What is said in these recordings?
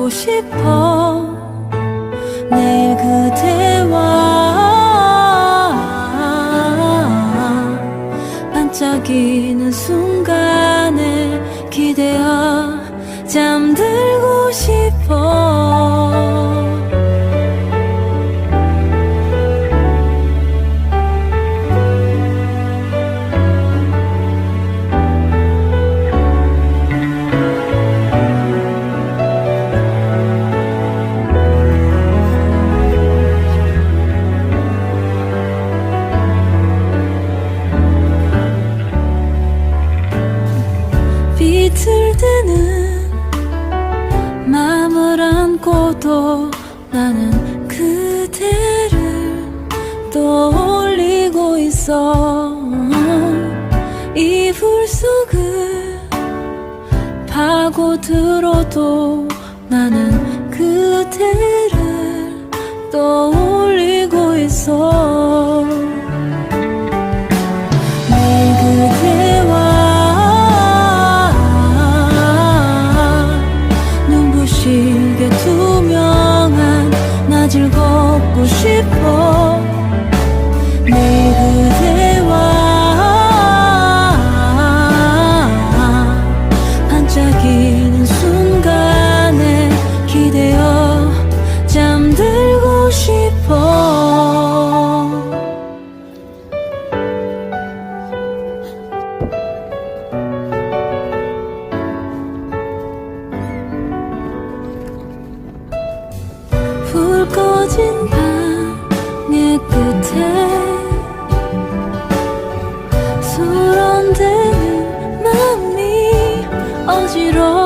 보고 싶어. 내일 그대와 반짝이 안고도 나는 그대를 떠올리고 있어. 이불 속을 파고들어도 나는 그대를 떠올리고 꺼진 방의 끝에 소란되는 마음이 어지러워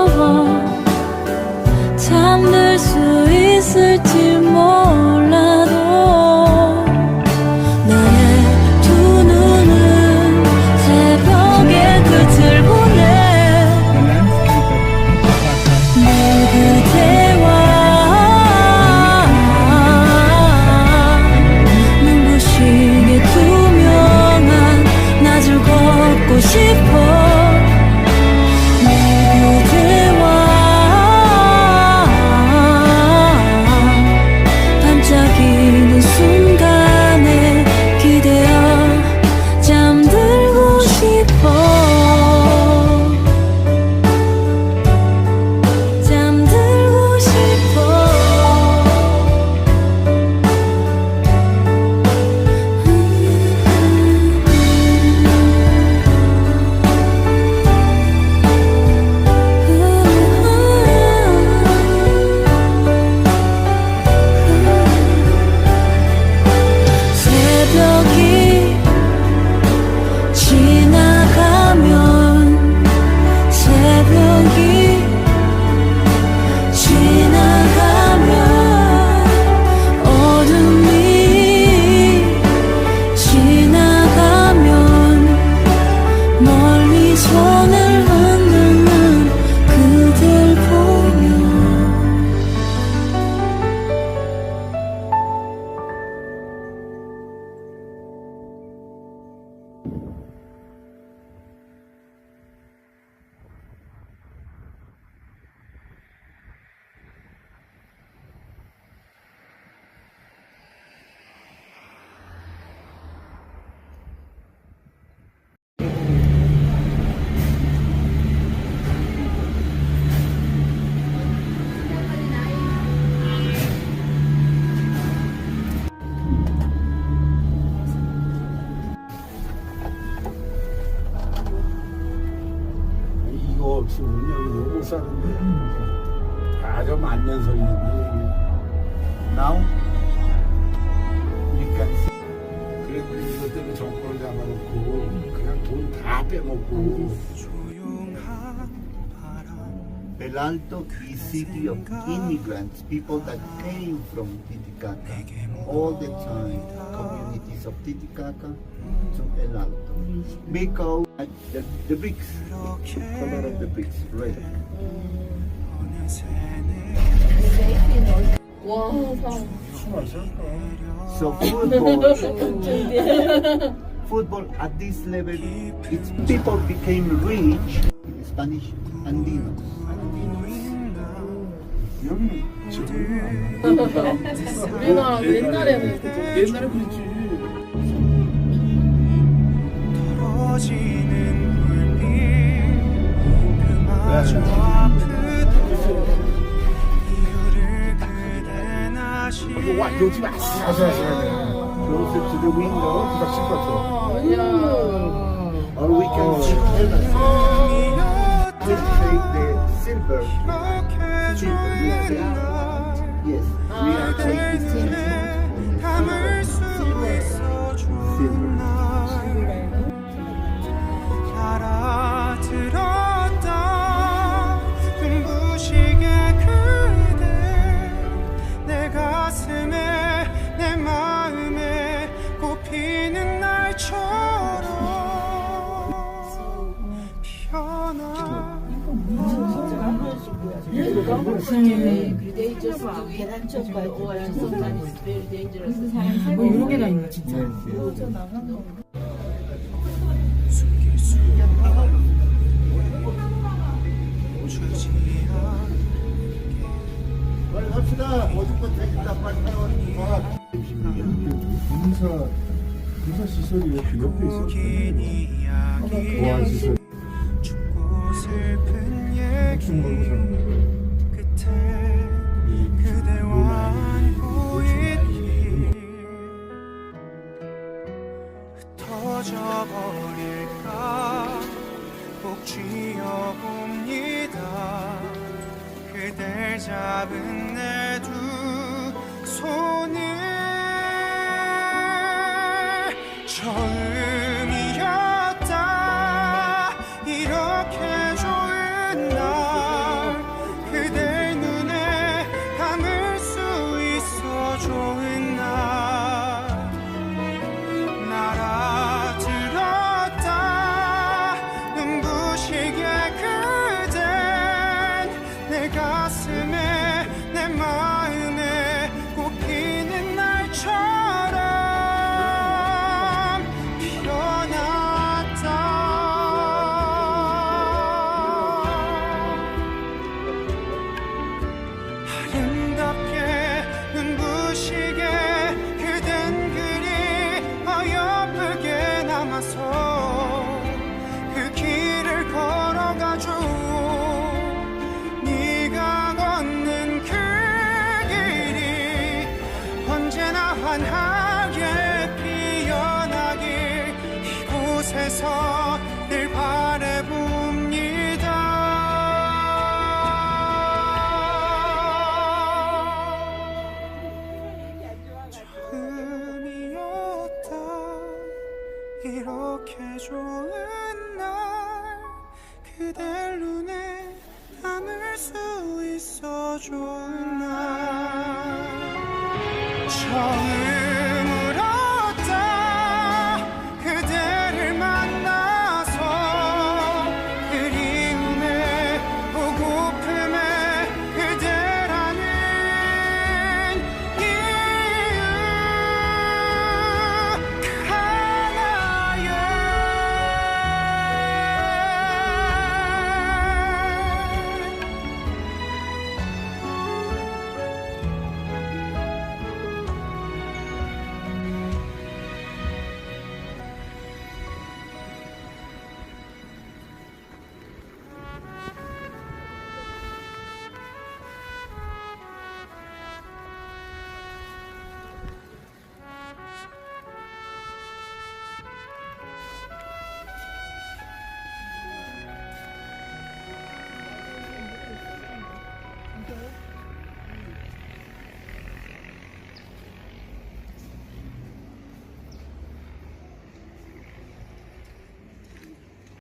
dependence on your behavior. Now, you can see. 그래도 정권을 잡아놓고 그냥 돈다 빼먹고 Peralto is city of immigrants, people that came from Titicaca, all the time, communities of Titicaca to El Alto, Because the, the bricks, the color of the bricks, red. 와, 사람. So football, football at this level, its people became rich. Spanish, andinos. 여기는 지금은 안 우리나라도 옛날에는. 옛날에 그랬지. 떨어지는 불빛 그마저 아시 이거 와, 요즘 아슬아슬하셔야 돼. Closer to the window, 그다 씹었어. 야. Or we can see heaven. Let's take the silver. Silver, we are taking- Yes, we are taking silver. 뭐 이런 게다 진짜. 빨리 갑시다. 빨리 타요. 군사, 군사 시설이 옆에 옆에 있었거든. 긴 이야기 보안 시설. 처음 환하게 피어나길 이곳에서 늘 바래봅니다. 처음이었다. 이렇게 좋은 날 그댈 눈에 담을 수 있어 좋은 날. 처음